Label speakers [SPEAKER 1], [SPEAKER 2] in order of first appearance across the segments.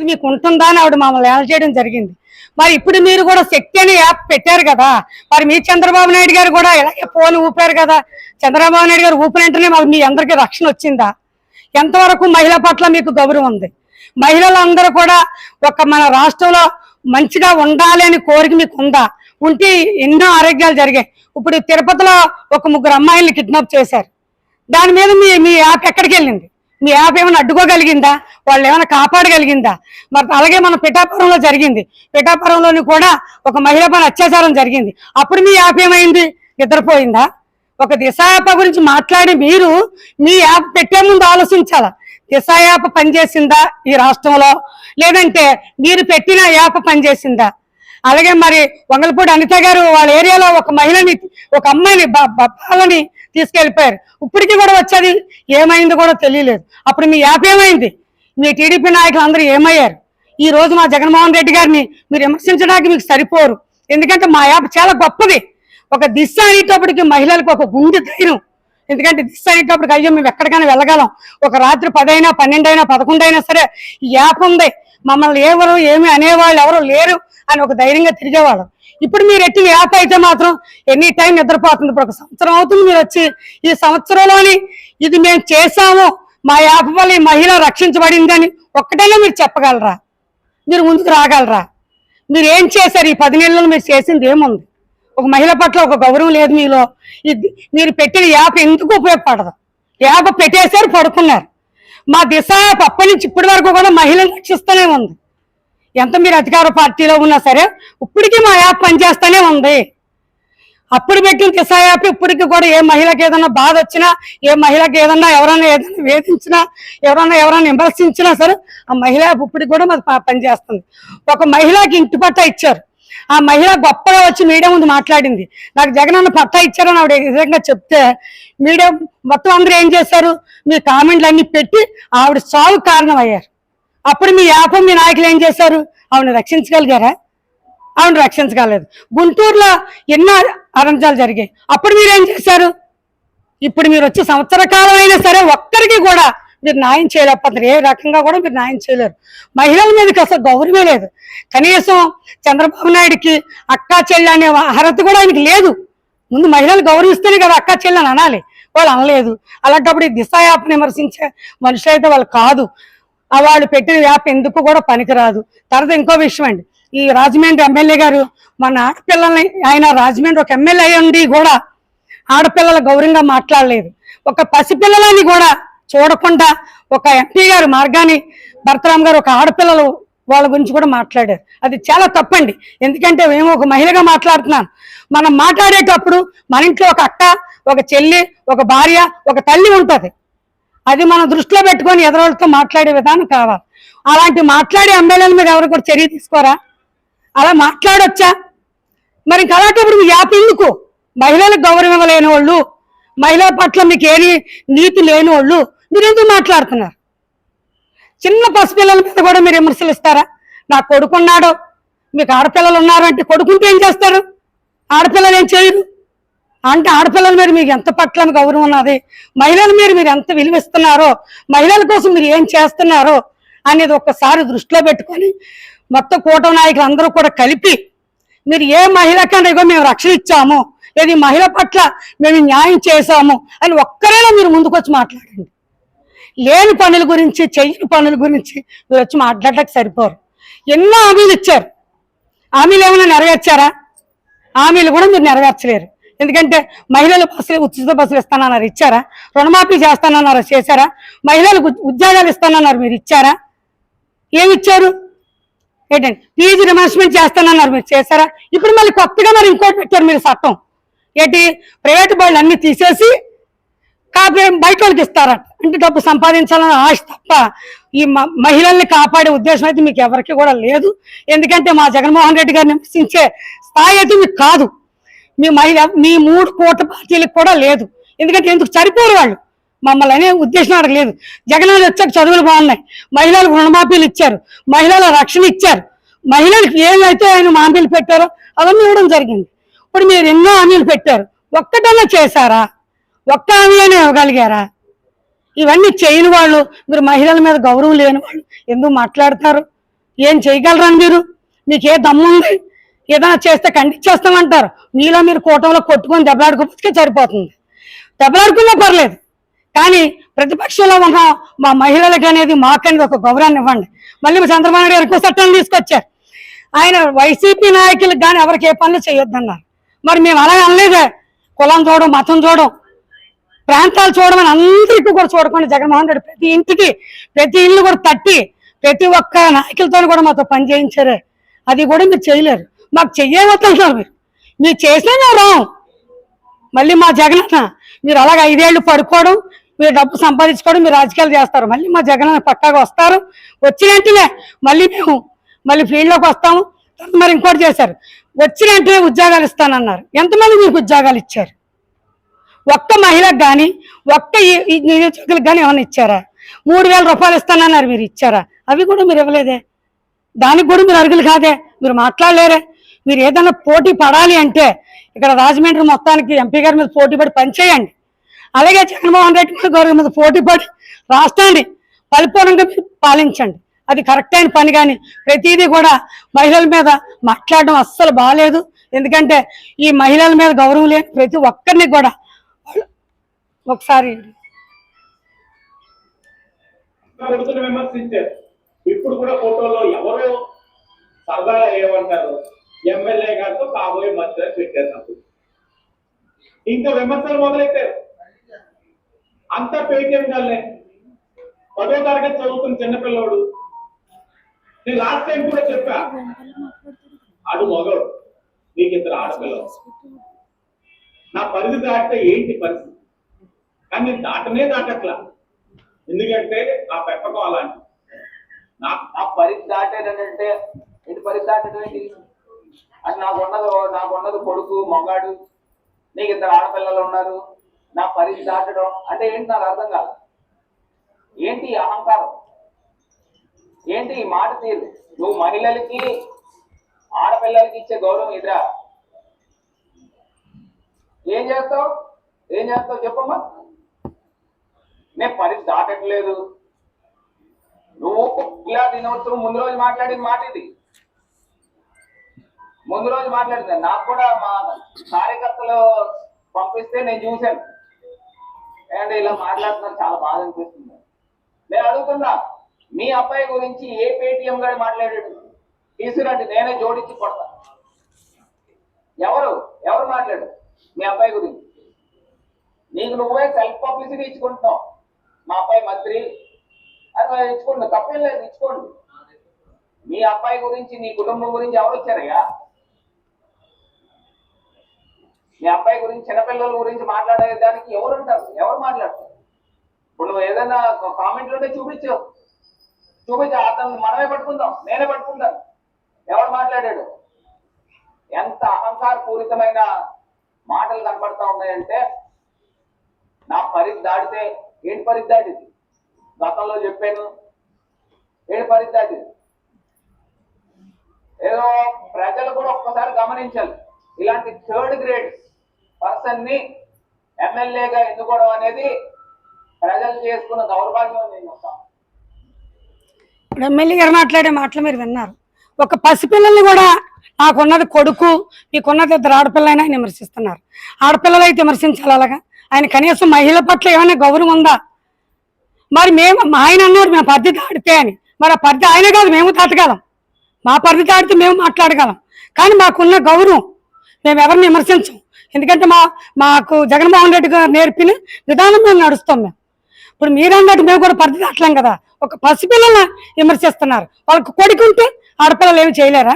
[SPEAKER 1] అనేది మీకు ఉంటుందా అని ఆవిడ మమ్మల్ని ఎలా చేయడం జరిగింది. మరి ఇప్పుడు మీరు కూడా శక్తి అనే యాప్ పెట్టారు కదా. మరి మీ చంద్రబాబు నాయుడు గారు కూడా ఇలాగే ఫోన్ ఊపారు కదా. చంద్రబాబు నాయుడు గారు ఊపినంటేనే మరి మీ అందరికీ రక్షణ వచ్చిందా? ఎంతవరకు మహిళ పట్ల మీకు గౌరవం ఉంది? మహిళలందరూ కూడా ఒక మన రాష్ట్రంలో మంచిగా ఉండాలి అని కోరిక మీకు ఉందా? ఉంటే ఎన్నో ఆరోగ్యాలు జరిగాయి. ఇప్పుడు తిరుపతిలో ఒక ముగ్గురు అమ్మాయిల్ని కిడ్నాప్ చేశారు. దాని మీద మీ మీ యాప్ ఎక్కడికి వెళ్ళింది? మీ యాప్ ఏమైనా అడ్డుకోగలిగిందా? వాళ్ళు ఏమైనా కాపాడగలిగిందా? మరి అలాగే మన పిఠాపురంలో జరిగింది. పిఠాపురంలోని కూడా ఒక మహిళపైన అత్యాచారం జరిగింది. అప్పుడు మీ యాప్ ఏమైంది? నిద్రపోయిందా? ఒక దిశ యాప్ గురించి మాట్లాడి మీరు మీ యాప్ పెట్టే ముందు ఆలోచించాలా? దిశ యాప్ పనిచేసిందా ఈ రాష్ట్రంలో? లేదంటే మీరు పెట్టిన యాప్ పనిచేసిందా? అలాగే మరి వంగలపూడి అనిత గారు వాళ్ళ ఏరియాలో ఒక మహిళని ఒక అమ్మాయిని బాలని తీసుకెళ్ళిపోయారు ఇప్పటికీ కూడా వచ్చేది ఏమైంది కూడా తెలియలేదు. అప్పుడు మీ యాప్ ఏమైంది? మీ టీడీపీ నాయకులు అందరూ ఏమయ్యారు? ఈ రోజు మా జగన్మోహన్ రెడ్డి గారిని మీరు విమర్శించడానికి మీకు సరిపోరు. ఎందుకంటే మా యాప్ చాలా గొప్పది. ఒక దిశ అనేటప్పటికి మహిళలకు ఒక గుండె ధైర్యం. ఎందుకంటే దిశ అనేటప్పటికి అయ్యో మేము ఎక్కడికైనా వెళ్ళగలం. ఒక రాత్రి పదైనా పన్నెండైనా పదకొండైనా సరే ఈ యాప్ ఉంది. మమ్మల్ని ఎవరు ఏమి అనేవాళ్ళు ఎవరు లేరు. అని ఒక ధైర్యంగా తిరిగేవాళ్ళం. ఇప్పుడు మీరు ఎట్టిన యాప్ అయితే మాత్రం ఎనీ టైం నిద్రపోతుంది. ఇప్పుడు ఒక సంవత్సరం అవుతుంది మీరు వచ్చి. ఈ సంవత్సరంలోని ఇది మేము చేశాము. మా యాప్ వల్ల ఈ మహిళ రక్షించబడిందని ఒక్కటైనా మీరు చెప్పగలరా? మీరు ముందుకు రాగలరా? మీరు ఏం చేశారు? ఈ పది నెలల్లో మీరు చేసింది ఏముంది? ఒక మహిళ పట్ల ఒక గౌరవం లేదు మీలో. ఇది మీరు పెట్టిన యాప్ ఎందుకు ఉపయోగపడదు? యాప్ పెట్టేశారు పడుకున్నారు. మా దిశ అప్పటి నుంచి ఇప్పటి వరకు కూడా మహిళలు రక్షిస్తూనే ఉంది. ఎంత మీరు అధికార పార్టీలో ఉన్నా సరే ఇప్పటికీ మా యాప్ పనిచేస్తూనే ఉంది. అప్పుడు పెట్టిన కిసా యాప్ ఇప్పటికి కూడా ఏ మహిళకి ఏదన్నా బాధ వచ్చినా ఏ మహిళకి ఏదన్నా ఎవరైనా ఏదైనా వేధించినా ఎవరైనా ఎవరైనా విమర్శించినా సరే ఆ మహిళ యాప్ ఇప్పటికి కూడా మాది పనిచేస్తుంది. ఒక మహిళకి ఇంటి పట్టా ఇచ్చారు. ఆ మహిళ గొప్పగా వచ్చి మీడియా ముందు మాట్లాడింది. నాకు జగన్ అన్న పట్టా ఇచ్చారని ఆవిడ విధంగా చెప్తే మీడియా మొత్తం అందరూ ఏం చేశారు? మీ కామెంట్లు అన్ని పెట్టి ఆవిడ సాగు కారణం అయ్యారు అప్పుడు మీ యాపం మీ నాయకులు ఏం చేశారు? ఆవిడని రక్షించగలిగారా? ఆవిడ రక్షించగలేదు గుంటూరులో ఎన్నో అరంజాలు జరిగాయి. అప్పుడు మీరు ఏం చేశారు? ఇప్పుడు మీరు వచ్చి సంవత్సర కాలం అయినా సరే ఒక్కరికి కూడా మీరు న్యాయం చేయలేకపోతున్నారు ఏ రకంగా కూడా మీరు న్యాయం చేయలేరు. మహిళల మీదకి అసలు గౌరవమే లేదు. కనీసం చంద్రబాబు నాయుడికి అక్కా చెల్లి అనే అర్హత కూడా ఆయనకి లేదు. ముందు మహిళలు గౌరవిస్తేనే కదా అక్కా చెల్లి అని అనాలి. వాళ్ళు అనలేదు. అలాంటప్పుడు ఈ దిశ యాప్ విమర్శించే మనుషులు అయితే వాళ్ళు కాదు. వాళ్ళు పెట్టిన యాప్ ఎందుకు కూడా పనికిరాదు. తర్వాత ఇంకో విషయం అండి. ఈ రాజమండ్రి ఎమ్మెల్యే గారు మన ఆడపిల్లల్ని ఆయన రాజమండ్రి ఒక ఎమ్మెల్యే అయి ఉండి కూడా ఆడపిల్లల గౌరవంగా మాట్లాడలేదు. ఒక పసిపిల్లలని కూడా చూడకుండా ఒక ఎంపీ గారు మార్గాని భరతరామ్ గారు ఒక ఆడపిల్లలు వాళ్ళ గురించి కూడా మాట్లాడారు. అది చాలా తప్పండి. ఎందుకంటే మేము ఒక మహిళగా మాట్లాడుతున్నాను మనం మాట్లాడేటప్పుడు మన ఇంట్లో ఒక అక్క ఒక చెల్లి ఒక భార్య ఒక తల్లి ఉంటుంది. అది మనం దృష్టిలో పెట్టుకొని ఎదురోళ్ళతో మాట్లాడే విధానం కావాలి. అలాంటి మాట్లాడే ఎమ్మెల్యేల మీద ఎవరు కూడా చర్య తీసుకోరా? అలా మాట్లాడొచ్చా? మరి ఇంకా అలాంటప్పుడు మీ యాప్ ఎందుకు? మహిళలకు గౌరవం ఇవ్వలేని వాళ్ళు మహిళల పట్ల మీకు ఏది నీతి లేని వాళ్ళు మీరు ఎందుకు మాట్లాడుతున్నారు? చిన్న పసిపిల్లల మీద కూడా మీరు విమర్శలు ఇస్తారా నా కొడుకున్నాడు మీకు ఆడపిల్లలు ఉన్నారు అంటే కొడుకుంటే ఏం చేస్తారు? ఆడపిల్లలు ఏం చేయరు? అంటే ఆడపిల్లల మీద మీకు ఎంత పట్ల గౌరవం ఉన్నది? మహిళల మీద మీరు ఎంత విలువిస్తున్నారో మహిళల కోసం మీరు ఏం చేస్తున్నారో అనేది ఒక్కసారి దృష్టిలో పెట్టుకొని మొత్తం కూటమి నాయకులు అందరూ కూడా కలిపి మీరు ఏ మహిళకన్నా మేము రక్షణ ఇచ్చాము లేదా ఈ మహిళ పట్ల మేము న్యాయం చేశాము అని ఒక్కరైనా మీరు ముందుకొచ్చి మాట్లాడండి. లేని పనుల గురించి చెయ్యని పనుల గురించి మీరు వచ్చి మాట్లాడడానికి సరిపోరు. ఎన్నో హామీలు ఇచ్చారు. హామీలు ఏమైనా నెరవేర్చారా? హామీలు కూడా మీరు నెరవేర్చలేరు. ఎందుకంటే మహిళలు బస్సులు ఉచిత బస్సులు ఇస్తానన్నారు ఇచ్చారా? రుణమాఫీ చేస్తానన్నారు చేశారా? మహిళలకు ఉద్యోగాలు ఇస్తానన్నారు మీరు ఇచ్చారా? ఏమి ఇచ్చారు? ఏంటండి? ఫీజు రిమర్స్మెంట్ చేస్తానన్నారు మీరు చేశారా? ఇప్పుడు మళ్ళీ కొత్తగా మరి ఇంకోటి పెట్టారు మీరు చట్టం. ఏంటి? ప్రైవేట్ బళ్ళు అన్ని తీసేసి కాపీ బయట వాళ్ళకి ఇస్తారట అంటే డబ్బు సంపాదించాలని ఆశ తప్ప ఈ మ- మహిళల్ని కాపాడే ఉద్దేశం అయితే మీకు ఎవరికి కూడా లేదు. ఎందుకంటే మా జగన్మోహన్ రెడ్డి గారిని హింసించే స్థాయి అయితే మీకు కాదు. మీ మహిళ మీ మూడు కోట్ల పార్టీలకు కూడా లేదు. ఎందుకంటే ఎందుకు సరిపోరు వాళ్ళు? మమ్మల్ని అనే ఉద్దేశం అడగలేదు జగన్ వచ్చాక చదువులు బాగున్నాయి. మహిళలకు రుణమాఫీలు ఇచ్చారు. మహిళల రక్షణ ఇచ్చారు. మహిళలకు ఏమైతే ఆయన హామీలు పెట్టారో అవన్నీ ఇవ్వడం జరిగింది. ఇప్పుడు మీరు ఎన్నో హామీలు పెట్టారు. ఒక్కటన్నా చేశారా? ఒక్క హామీ ఇవ్వగలిగారా? ఇవన్నీ చేయని వాళ్ళు మీరు మహిళల మీద గౌరవం లేని వాళ్ళు ఎందుకు మాట్లాడతారు? ఏం చేయగలరా మీరు? మీకు ఏ దమ్ము ఉంది? ఏదైనా చేస్తే ఖండించేస్తామంటారు మీలో మీరు కూటంలో కొట్టుకొని దెబ్బలాడుకోవచ్చుకే సరిపోతుంది. దెబ్బలాడుకున్నా పర్లేదు. కానీ ప్రతిపక్షంలో ఉన్న మా మహిళలకి అనేది మాకనేది ఒక గౌరవాన్ని ఇవ్వండి. మళ్ళీ మా చంద్రబాబు నాయుడు గారు చట్టాన్ని తీసుకొచ్చారు. ఆయన వైసీపీ నాయకులకు కానీ ఎవరికి ఏ పనులు చేయొద్దన్నారు. మరి మేము అలాగే అనలేదే. కులం చూడడం మతం చూడడం ప్రాంతాలు చూడమని అందరికీ కూడా చూడకుండా జగన్మోహన్ రెడ్డి ప్రతి ఇంటికి ప్రతి ఇల్లు కూడా తట్టి ప్రతి ఒక్క నాయకులతో కూడా మాతో పని చేయించారే. అది కూడా మీరు చేయలేరు. మాకు చెయ్యవద్దంటున్నారు మీరు మీరు చేసినా రాం మళ్ళీ మా జగనన్న మీరు అలాగ ఐదేళ్ళు పడుకోవడం మీరు డబ్బు సంపాదించుకోవడం మీరు రాజకీయాలు చేస్తారు. మళ్ళీ మా జగనన్న పక్కాగా వస్తారు. వచ్చిన వెంటనే మళ్ళీ మేము మళ్ళీ ఫీల్డ్లోకి వస్తాము. తర్వాత మరి ఇంకోటి చేశారు. వచ్చిన వెంటనే ఉద్యోగాలు ఇస్తానన్నారు. ఎంతమంది మీకు ఉద్యోగాలు ఇచ్చారు? ఒక్క మహిళకు కానీ ఒక్క నిరుద్యోగులకు కానీ ఏమైనా ఇచ్చారా? మూడు వేల రూపాయలు ఇస్తానన్నారు మీరు ఇచ్చారా? అవి కూడా మీరు ఇవ్వలేదే. దానికి కూడా మీరు అరుగులు కాదే. మీరు మాట్లాడలేరే. మీరు ఏదైనా పోటీ పడాలి అంటే ఇక్కడ రాజమండ్రి మొత్తానికి ఎంపీ గారి మీద పోటీ పడి పనిచేయండి. అలాగే జగన్మోహన్ రెడ్డి గారి మీద పోటీ పడి రాష్ట్రాన్ని పరిపూర్ణంగా పాలించండి. అది కరెక్ట్ అయిన పని కానీ ప్రతిదీ కూడా మహిళల మీద మాట్లాడడం అస్సలు బాగాలేదు ఎందుకంటే ఈ మహిళల మీద గౌరవం లేని ప్రతి ఒక్కరిని కూడా ఒకసారి
[SPEAKER 2] విమర్శించారు. ఇప్పుడు కూడా ఫోటోలో ఎవరు సరదాగా ఏమంటారు? ఎమ్మెల్యే గారితో కాబోయే మధ్యలో అని పెట్టారు నాకు. ఇంకా విమర్శలు మొదలెట్టారు? అంతా పేటీఎం గానే పదో తరగతి చదువుతున్న చిన్నపిల్లోడు నేను లాస్ట్ టైం కూడా చెప్పా అడు మగడు. నీకు ఇద్దరు ఆడపిల్ల నా పరిధి దాటితే ఏంటి పరిస్థితి? కానీ నేను దాటనే దాటట్లా. ఎందుకంటే ఆ పెంపకం అలాంటి నా
[SPEAKER 3] పరిధి దాటాడంటే ఏంటి? పరిధి దాటడం ఏంటి? అది నాకు ఉన్నది నాకు కొడుకు మగాడు నీకు ఇద్దరు ఆడపిల్లలు ఉన్నారు. నా పరిధి దాటడం అంటే ఏంటి నాకు అర్థం కాదు. ఏంటి ఈ అహంకారం? ఏంటి ఈ మాట తీరు? నువ్వు మహిళలకి ఆడపిల్లలకి ఇచ్చే గౌరవం ఇదిరా. ఏం చేస్తావు? ఏం చేస్తావు? చెప్పమ్మా. నేను పరిధి దాటట్లేదు. నువ్వు ఇలా దినోత్సవం ముందు రోజు మాట్లాడిన మాట ఇది. ముందు రోజు మాట్లాడింది నాకు కూడా మా కార్యకర్తలు పంపిస్తే నేను చూశాను. అండ్ ఇలా మాట్లాడుతున్నారు? చాలా బాధ అనిపిస్తుంది. నేను అడుగుతున్నా మీ అబ్బాయి గురించి ఏ పేటిఎం గారు మాట్లాడాడు? తీసుకురండి నేనే జోడించి కొడతా. ఎవరు? ఎవరు మాట్లాడు మీ అబ్బాయి గురించి. నీకు నువ్వే సెల్ఫ్ పబ్లిసిటీ ఇచ్చుకుంటున్నావు. మా అబ్బాయి మంత్రి. అది ఇచ్చుకోండి తప్పేం లేదు ఇచ్చుకోండి. మీ అబ్బాయి గురించి నీ కుటుంబం గురించి ఎవరు వచ్చారయ్యా? మీ అబ్బాయి గురించి చిన్నపిల్లల గురించి మాట్లాడేదానికి ఎవరు ఉంటారు? ఎవరు మాట్లాడతారు? ఇప్పుడు నువ్వు ఏదైనా కామెంట్లు ఉంటే చూపించు. చూపించు అతను మనమే పట్టుకుందాం నేనే పట్టుకుంటాను. ఎవరు మాట్లాడాడు? ఎంత అహంకార పూరితమైన మాటలు కనబడతా ఉన్నాయంటే నా పరిధి దాటితే ఏంటి పరిధి దాటింది? గతంలో చెప్పాను. ఏంటి పరిధి దాటింది? ఏదో ప్రజలు కూడా ఒక్కసారి గమనించాలి. ఇలాంటి థర్డ్ గ్రేడ్ పర్సన్ని ఎమ్మెల్యేగా ఎన్నుకోవడం అనేది ప్రజలు చేసుకున్న దౌర్భాగ్యం నేను చెప్తాను
[SPEAKER 1] ఇప్పుడు ఎమ్మెల్యే గారు మాట్లాడే మాటలు మీరు విన్నారు. ఒక పసిపిల్లల్ని కూడా నాకున్నది కొడుకు మీకున్నది ఇద్దరు ఆడపిల్లైనా ఆయన విమర్శిస్తున్నారు. ఆడపిల్లలు అయితే విమర్శించాలి అలాగా? ఆయన కనీసం మహిళ పట్ల ఏమైనా గౌరవం ఉందా? మరి మేము మా ఆయన అన్నారు మేము పరిధి దాటితే అని. మరి ఆ పరిధి ఆయన కాదు మేము దాటగలం. మా పరిధి దాటితే మేము మాట్లాడగలం. కానీ మాకున్న గౌరవం మేము ఎవరిని విమర్శించం. ఎందుకంటే మా మాకు జగన్మోహన్ రెడ్డి గారు నేర్పిన విధానం మేము నడుస్తాం మేము. ఇప్పుడు మీరు అన్నట్టు మేము కూడా పరిధి దాటలేం కదా. ఒక పసిపిల్లల్ని విమర్శిస్తున్నారు. వాళ్ళకి కొడుకు ఉంటే ఆడపిల్లలు ఏమి చేయలేరా?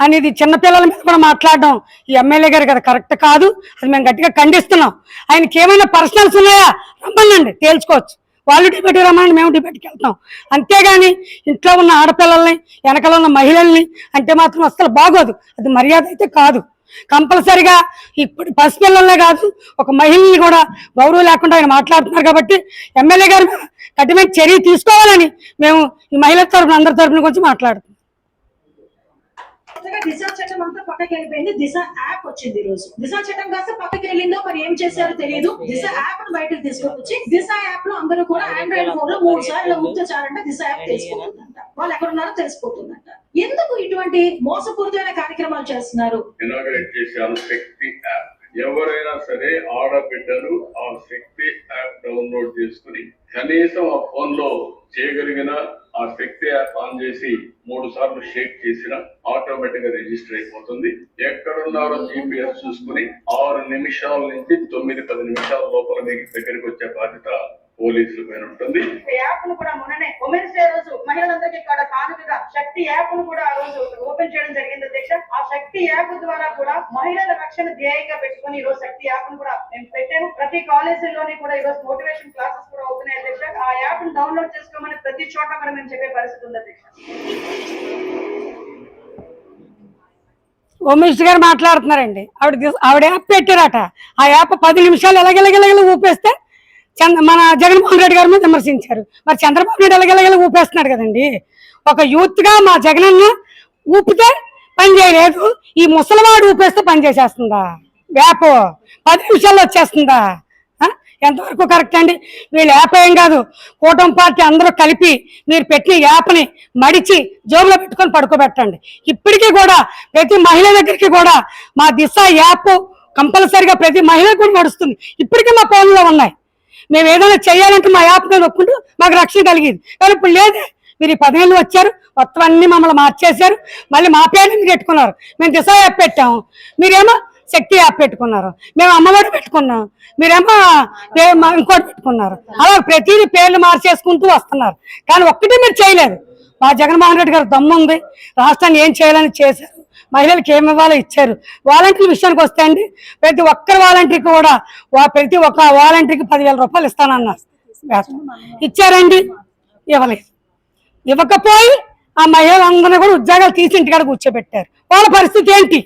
[SPEAKER 1] అనేది చిన్నపిల్లల మీద కూడా మాట్లాడడం ఈ ఎమ్మెల్యే గారు కదా కరెక్ట్ కాదు. అది మేము గట్టిగా ఖండిస్తున్నాం. ఆయనకి ఏమైనా పర్సనల్స్ ఉన్నాయా? రమ్మనండి తేల్చుకోవచ్చు. వాళ్ళు డిబేట్ రమ్మని మేము డిబేట్కి వెళ్తాం. అంతేగాని ఇంట్లో ఉన్న ఆడపిల్లల్ని వెనకాల ఉన్న మహిళల్ని అంటే మాత్రం అసలు బాగోదు. అది మర్యాద అయితే కాదు. కంపల్సరిగా ఇప్పుడు పసిపిల్లలనే కాదు ఒక మహిళని కూడా గౌరవం లేకుండా ఆయన మాట్లాడుతున్నారు కాబట్టి ఎమ్మెల్యే గారు కఠినమైన చర్య తీసుకోవాలని మేము ఈ మహిళల తరపున అందరి తరఫున కొంచెం మాట్లాడుతున్నాం.
[SPEAKER 4] కొత్తగా దిశ చట్టం అంతా పక్కకి వెళ్ళిపోయింది. దిశ యాప్ వచ్చింది ఈ రోజు. దిశ చట్టం కాస్త పక్కకి వెళ్ళిందో మరి ఏం చేశారో తెలియదు. దిశ యాప్ను బయటకు తీసుకొచ్చి దిశ యాప్లో అందరూ కూడా ఆండ్రాయిడ్ ఫోన్లో మూడు సార్లు ముద్దారంటే దిశ యాప్ తెలిసిపోతుందంట. వాళ్ళు ఎక్కడ ఉన్నారో తెలిసిపోతుందంట. ఎందుకు ఇటువంటి మోసపూరితమైన కార్యక్రమాలు చేస్తున్నారు?
[SPEAKER 5] శక్తి యాప్. ఎవరైనా సరే ఆడబిడ్డలు ఆ శక్తి యాప్ డౌన్లోడ్ చేసుకుని కనీసం ఆ ఫోన్లో చేయగలిగిన ఆ శక్తి యాప్ ఆన్ చేసి మూడు సార్లు షేక్ చేసిన ఆటోమేటిక్గా రిజిస్టర్ అయిపోతుంది. ఎక్కడున్నారో జీపీఎస్ చూసుకుని ఆరు నిమిషాల నుంచి తొమ్మిది పది నిమిషాల లోపల మీకు దగ్గరికి వచ్చే బాధ్యత పోలీసుల పైన ఉంటుంది.
[SPEAKER 6] యాప్ను కూడా మొన్ననే ఉమెన్స్ డే రోజు మహిళలందరికీ కూడా కానుకగా శక్తి యాప్ను కూడా ఆ రోజు ఓపెన్ చేయడం జరిగింది అధ్యక్ష. ఆ శక్తి యాప్ ద్వారా కూడా మహిళల రక్షణ ధ్యేయంగా పెట్టుకుని ఈ రోజు శక్తి యాప్ను కూడా మేము పెట్టాము. ప్రతి కాలేజీల్లోని కూడా ఈ రోజు మోటివేషన్ క్లాసెస్ కూడా అవుతున్నాయి అధ్యక్ష. ఆ యాప్ను డౌన్లోడ్ చేసుకోమని ప్రతి చోట కూడా మేము చెప్పే పరిస్థితి ఉంది అధ్యక్ష.
[SPEAKER 1] ఉమేష్ గారు మాట్లాడుతున్నారండి. ఆవిడ ఆవిడ యాప్ పెట్టారట. ఆ యాప్ పది నిమిషాలు ఎలగెలగెలగెల ఊపేస్తే చంద్ర మన జగన్మోహన్ రెడ్డి గారి మీద విమర్శించారు. మరి చంద్రబాబు నాయుడు ఎలాగెలాగెలా ఊపేస్తున్నాడు కదండి? ఒక యూత్గా మా అన్న ఊపితే పని చేయలేదు. ఈ ముసలివాడు ఊపేస్తే పని చేసేస్తుందా? యాప్ పది నిమిషాల్లో వచ్చేస్తుందా? ఎంతవరకు కరెక్ట్ అండి? వీళ్ళు యాప్ ఏం కాదు. కూటమి పార్టీ అందరూ కలిపి మీరు పెట్టిన యాప్ని మడిచి జోబులో పెట్టుకొని పడుకోబెట్టండి. ఇప్పటికీ కూడా ప్రతి మహిళ దగ్గరికి కూడా మా దిశ యాప్ కంపల్సరిగా ప్రతి మహిళ కూడా నడుస్తుంది. ఇప్పటికీ మా ఫోన్లో ఉన్నాయి. మేము ఏదైనా చేయాలంటే మా యాప్ మీద ఒప్పుకుంటూ మాకు రక్షణ కలిగింది. కానీ ఇప్పుడు లేదే. మీరు ఈ పదేళ్ళు వచ్చారు. మొత్తం అన్ని మమ్మల్ని మార్చేశారు. మళ్ళీ మా పేరు మీరు పెట్టుకున్నారు. మేము దిశ యాప్ పెట్టాము. మీరేమో శక్తి యాప్ పెట్టుకున్నారు. మేము అమ్మఒడి పెట్టుకున్నాం. మీరేమో ఇంకోటి పెట్టుకున్నారు. అలా ప్రతిదీ పేర్లు మార్చేసుకుంటూ వస్తున్నారు. కానీ ఒక్కటి మీరు చేయలేదు. మా జగన్మోహన్ రెడ్డి గారు దమ్ముంది. రాష్ట్రాన్ని ఏం చేయాలని చేశారు? మహిళలకు ఏమి ఇవ్వాలో ఇచ్చారు. వాలంటీర్ విషయానికి వస్తే అండి ప్రతి ఒక్కరి వాలంటీర్కి కూడా వా- ప్రతి ఒక్క వాలంటీర్కి పదివేల రూపాయలు ఇస్తానన్నారు ఇచ్చారండి ఇవ్వలేదు ఇవ్వకపోయి ఆ మహిళలందరినీ కూడా ఉద్యోగాలు తీసి ఇంటికాడ కూర్చోబెట్టారు. వాళ్ళ పరిస్థితి ఏంటి?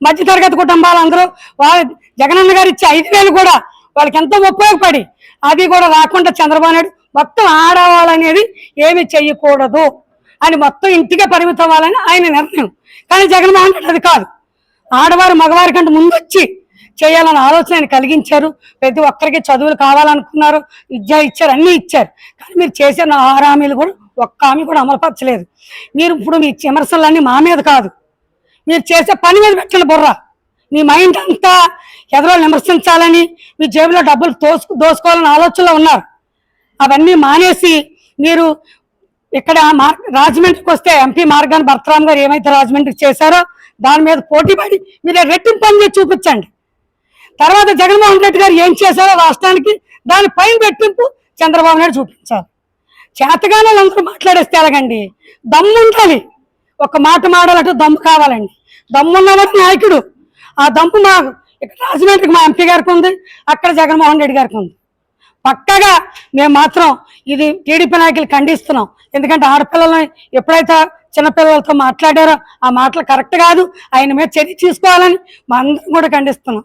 [SPEAKER 1] మధ్యతరగతి కుటుంబాలు అందరూ వాళ్ళ జగనన్న గారు ఇచ్చే ఐదు వేలు కూడా వాళ్ళకి ఎంతో ఉపయోగపడి? అది కూడా రాకుండా చంద్రబాబు నాయుడు మొత్తం ఆడవాళ్ళనేది ఏమి చేయకూడదు. అని మొత్తం ఇంటికే పరిమితం అవ్వాలని ఆయన నిర్ణయం. కానీ జగన్మోహన్ రెడ్డి అది కాదు. ఆడవారు మగవారి కంటే ముందు వచ్చి చేయాలన్న ఆలోచన ఆయన కలిగించారు. ప్రతి ఒక్కరికి చదువులు కావాలనుకున్నారు విద్య ఇచ్చారు అన్నీ ఇచ్చారు. కానీ మీరు చేసిన ఆరు హామీలు కూడా ఒక్క హామీ కూడా అమలుపరచలేదు. మీరు ఇప్పుడు మీ విమర్శలన్నీ మా మీద కాదు. మీరు చేసే పని మీద పెట్టిన బుర్ర. మీ మైండ్ అంతా ఎదరో విమర్శించాలని మీ జేబులో డబ్బులు తోసుకు దోసుకోవాలని ఆలోచనలో ఉన్నారు. అవన్నీ మానేసి మీరు ఇక్కడ మార్ రాజమండ్రికి వస్తే ఎంపీ మార్గాన్ భర్తరామ్ గారు ఏమైతే రాజమండ్రికి చేశారో దాని మీద పోటీ పడి మీరు రెట్టింపు పని చేసి చూపించండి. తర్వాత జగన్మోహన్ రెడ్డి గారు ఏం చేశారో రాష్ట్రానికి దాని పైన పెట్టింపు చంద్రబాబు నాయుడు చూపించాలి చేతగానే వాళ్ళందరూ మాట్లాడేస్తే ఎలాగండి? దమ్ము ఉండాలి ఒక మాట మాడాలంటే దమ్ము కావాలండి. దమ్ము ఉన్నవాడు నాయకుడు. ఆ దమ్ము మా ఇక్కడ రాజమండ్రికి మా ఎంపీ గారికి ఉంది అక్కడ జగన్మోహన్ రెడ్డి గారికి ఉంది. పక్కగా మేము మాత్రం ఇది టీడీపీ నాయకులు ఖండిస్తున్నాం. ఎందుకంటే ఆడపిల్లల్ని ఎప్పుడైతే చిన్నపిల్లలతో మాట్లాడారో ఆ మాటలు కరెక్ట్ కాదు. ఆయన మీద చర్య తీసుకోవాలని మా అందరం కూడా ఖండిస్తున్నాం.